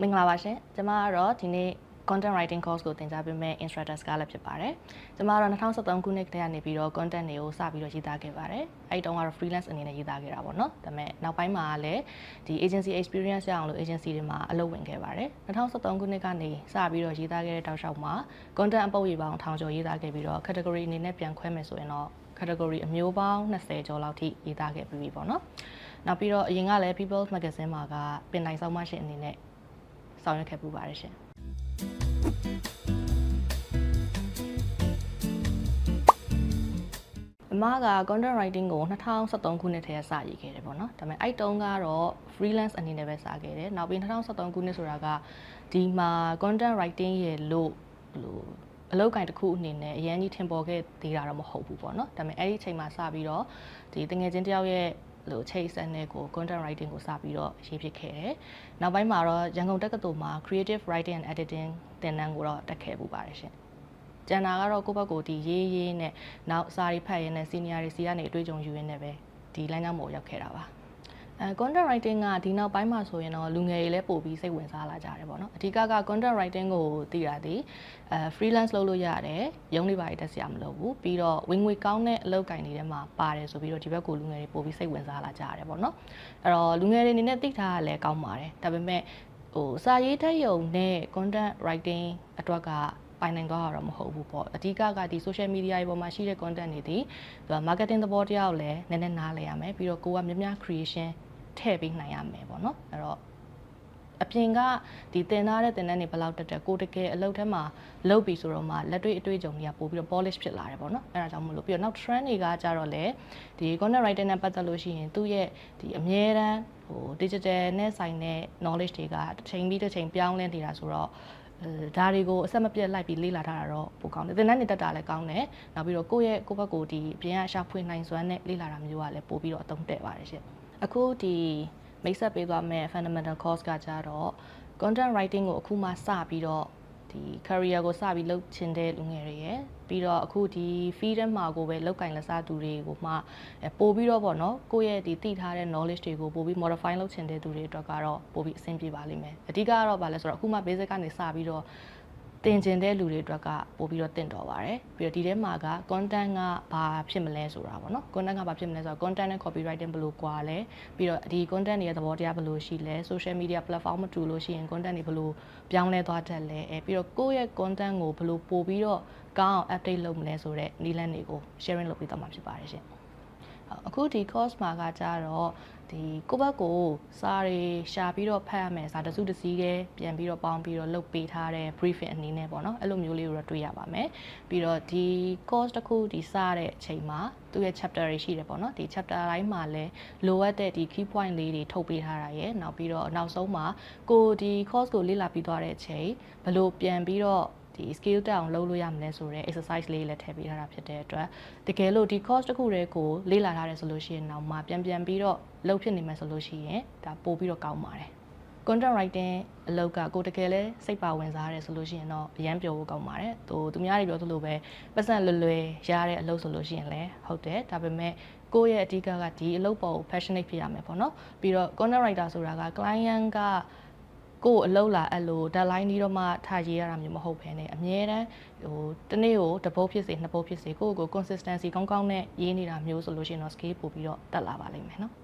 မင်္ဂလာပါရှင်ကျွန်မကတော့ဒီနေ့ content writing course ကိုသင်ကြားပေးမယ့် instructor ကလည်းဖြစ်ပါတယ်ကျွန်မကတော့2013ခုနှစ်ကတည်းကနေပြီးတော့ content တွေကိုစပြီးတော့ရေးသားခဲ့ပါတယ်အဲ့တုန်းကတော့ freelance အနေနဲ့ရေးသားခဲ့တာပေါ့နော်ဒါပေမဲ့နောက်ပိုင်းမှာလည်းဒီ agency experience ရအောင်လို့ agency တွေမှာအလုပ်ဝင်ခဲ့ပါတယ်2013ခုနှစ်ကနေစပြီးတော့ရေးသားခဲ့တဲ့တောက်လျှောက်မှာ content အပုပ်ရေးပေါင်းထောင်ကျော်ရေးသားခဲ့ပြီးတော့ category အနေနဲ့ပြန်ခွဲမယ်ဆိုရင်တော့ category အမျိုးပေါင်း20ကျော်လောက်ထိရေးသားခဲ့ပြီးပြီပေါ့နော်နောက်ပြီးတော့အရင်ကလည်း People's Magazine မှာကပင်တိုင်ဆောင်မရှင်အနေနဲ့ ဆောင်ရွက်ခဲ့ပူပါတယ်ရှင်အမက content writing ကို2013ခုနှစ်ထဲကစရေးခဲ့တယ်ပေါ့နော်ဒါပေမဲ့အဲ့တုန်းကတော့ freelance အနေနဲ့ပဲစခဲ့တယ်နောက်ပြီး2013ခုနှစ်ဆိုတာကဒီမှာ content writing ရဲ့လို့ဘယ်လိုအလောက်ကင်တစ်ခုအနေနဲ့အရန်ကြီးထင်ပေါ်ခဲ့သေးတာတော့မဟုတ်ဘူးပေါ့နော်ဒါပေမဲ့အဲ့ဒီအချိန်မှာစပြီးတော့ဒီတငယ်ချင်းတယောက်ရဲ့ လို့ချိတ်ဆက်နေကို content writing ကိုစပြီးတော့ရေးဖြစ်ခဲ့တယ်။နောက်ပိုင်းမှာတော့ရန်ကုန်တက္ကသိုလ်မှာ creative writing and editing သင်တန်းကိုတော့တက်ခဲ့ပူပါတယ်ရှင်။ကျန်တာကတော့ကိုယ့်ဘက်ကိုဒီရေးရေးနဲ့နောက်စာရီဖတ်ရင်းနဲ့ senior တွေစီကနေအတွေ့အကြုံယူရင်းနဲ့ပဲဒီ line ကြောင့်မို့ရောက်ခဲ့တာပါ။ အဲ content writing ကဒီနောက်ပိုင်းမှာဆိုရင်တော့လူငယ်တွေလည်းပို့ပြီးစိတ်ဝင်စားလာကြတယ်ပေါ့နော်အဓိကက content writing ကိုသိတာဒီအဲ freelance လုပ်လို့ရတယ်ရုံးလေးပါတက်စရာမလိုဘူးပြီးတော့ဝင်ငွေကောင်းတဲ့အလုပ်ကိုင်တွေထဲမှာပါတယ်ဆိုပြီးတော့ဒီဘက်ကိုလူငယ်တွေပို့ပြီးစိတ်ဝင်စားလာကြရတယ်ပေါ့နော်အဲ့တော့လူငယ်တွေအနေနဲ့သိထားရလဲကောင်းပါတယ်ဒါပေမဲ့ဟိုစာရေးတက်ရုံနဲ့ content writing အတွက်က ပိုင်နိုင်သွားတာတော့မဟုတ်ဘူးပေါ့အဓိကကဒီ social media တွေပေါ်မှာရှိတဲ့ content တွေဒီသူက marketing သဘောတရားကိုလည်းနည်းနည်းနားလည်ရမယ်ပြီးတော့ကိုကများများ creation ထည့်ပေးနိုင်ရမယ်ပေါ့နော်အဲ့တော့အပြင်ကဒီတင်သားတဲ့တင်တန်းတွေဘယ်လောက်တက်တက်ကိုတကယ်အလုပ်ထဲမှာလုပ်ပြီဆိုတော့မှလက်တွေ့အတွေ့အကြုံတွေကပို့ပြီးတော့ polish ဖြစ်လာတယ်ပေါ့နော်အဲ့ဒါကြောင့်မလို့ပြီးတော့နောက် trend တွေကကြတော့လေဒီ content writing နဲ့ပတ်သက်လို့ရှိရင်သူ့ရဲ့ဒီအမြဲတမ်းဟို digital နဲ့ဆိုင်တဲ့ knowledge တွေကတစ်ချိန်ပြီးတစ်ချိန်ပြောင်းလဲနေတာဆိုတော့ ဒါတွေကိုအဆက်မပြတ်လိုက်ပြီးလေ့လာထားတာတော့ပိုကောင်းတယ်။သင်တန်းတွေတက်တာလည်းကောင်းတယ်။နောက်ပြီးတော့ကိုယ့်ရဲ့ကိုယ့်ဘက်ကိုဒီအပြင်ကရှာဖွေနိုင်စွမ်းနဲ့လေ့လာတာမျိုးကလည်းပို့ပြီးတော့အသုံးတဲ့ပါတယ်ရှင်။အခုဒီမိတ်ဆက်ပေးသွားမယ့် fundamental course ကကြတော့ content writing ကိုအခုမှစပြီးတော့ ဒီ career ကိုစပြီးလုပ်ချင်တဲ့လူငယ်တွေရယ်ပြီးတော့အခုဒီ field မှာကိုပဲလောက်ကင်လက်စားသူတွေကိုမှပို့ပြီးတော့ပေါ့နော်ကိုယ့်ရဲ့ဒီသိထားတဲ့ knowledge တွေကိုပို့ပြီး modify လုပ်ချင်တဲ့သူတွေအတွက်ကတော့ပို့ပြီးအဆင်ပြေပါလိမ့်မယ်အဓိကကတော့ဗာလဲဆိုတော့အခုမှ basic ကနေစပြီးတော့ တင်ကျင်တဲ့လူတွေအတွက်ကပို့ပြီးတော့တင့်တော်ပါတယ်ပြီးတော့ဒီထဲမှာက content ကဘာဖြစ်မလဲဆိုတာပေါ့နော် content ကဘာဖြစ်မလဲဆိုတော့ content နဲ့ copywriting ဘယ်လိုကွာလဲပြီးတော့ဒီ content တွေရဲ့သဘောတရားဘယ်လိုရှိလဲ social media platform မတူလို့ရှိရင် content တွေဘယ်လိုပြောင်းလဲသွားတတ်လဲအဲပြီးတော့ကိုယ့်ရဲ့ content ကိုဘယ်လိုပို့ပြီးတော့ကောင်းအောင် update လုပ်မလဲဆိုတော့နည်းလမ်းတွေကို sharing လုပ်ပေးသွားမှာဖြစ်ပါတယ်ရှင် အခုဒီ course မှာကကြတော့ဒီကိုဘက်ကိုစာတွေရှာပြီးတော့ဖတ်ရမယ်စာတစုတစည်းတဲ့ပြန်ပြီးတော့ပေါင်းပြီးတော့လုပ်ပေးထားတဲ့ briefing အနေနဲ့ပေါ့နော်အဲ့လိုမျိုးလေးကိုတော့တွေ့ရပါမယ်ပြီးတော့ဒီ course တစ်ခုဒီစတဲ့အချိန်မှာသူ့ရဲ့ chapter တွေရှိတယ်ပေါ့နော်ဒီ chapter တိုင်းမှာလည်းလိုအပ်တဲ့ဒီ key point လေးတွေထုတ်ပေးထားတာရယ်နောက်ပြီးတော့နောက်ဆုံးမှာကိုဒီ course ကိုလေ့လာပြီးသွားတဲ့အချိန်ဘလို့ပြန်ပြီးတော့ ဒီ skill တက်အောင်လုပ်လို့ရမလဲဆိုတော့ exercise လေးလည်းထည့်ပေးထားတာဖြစ်တဲ့အတွက်တကယ်လို့ဒီ course တစ်ခုတည်းကိုလေ့လာထားတယ်ဆိုလို့ရှိရင်တော့မှပြန်ပြန်ပြီးတော့လုပ်ဖြစ်နေမယ်ဆိုလို့ရှိရင်ဒါပို့ပြီးတော့ကောင်းပါတယ် content writing အလုပ်ကကိုတကယ်လဲစိတ်ပါဝင်စားရတယ်ဆိုလို့ရှိရင်တော့အရန်ပြောဖို့ကောင်းပါတယ်။သူသူများတွေပြောသလိုပဲပတ်စံလွယ်လွယ်ရတဲ့အလုပ်ဆိုလို့ရှိရင်လည်းဟုတ်တယ်။ဒါပေမဲ့ကိုယ့်ရဲ့အဓိကကဒီအလုပ်ပေါ်ကို passionate ဖြစ်ရမယ်ပေါ့နော်။ပြီးတော့ content writer ဆိုတာက client က ကိုယ်အလုပ်လာအဲ့လို deadline ကြီးတော့မှထားရေးရတာမျိုးမဟုတ်ဘဲねအမြဲတမ်းဟိုတနေ့ကိုတစ်ပုတ်ဖြစ်စေနှစ်ပုတ်ဖြစ်စေကိုယ့်ကို consistency ကောင်းကောင်းနဲ့ရေးနေတာမျိုးဆိုလို့ရှိရင်တော့ scale ပို့ပြီးတော့တက်လာပါလိမ့်မယ်နော်။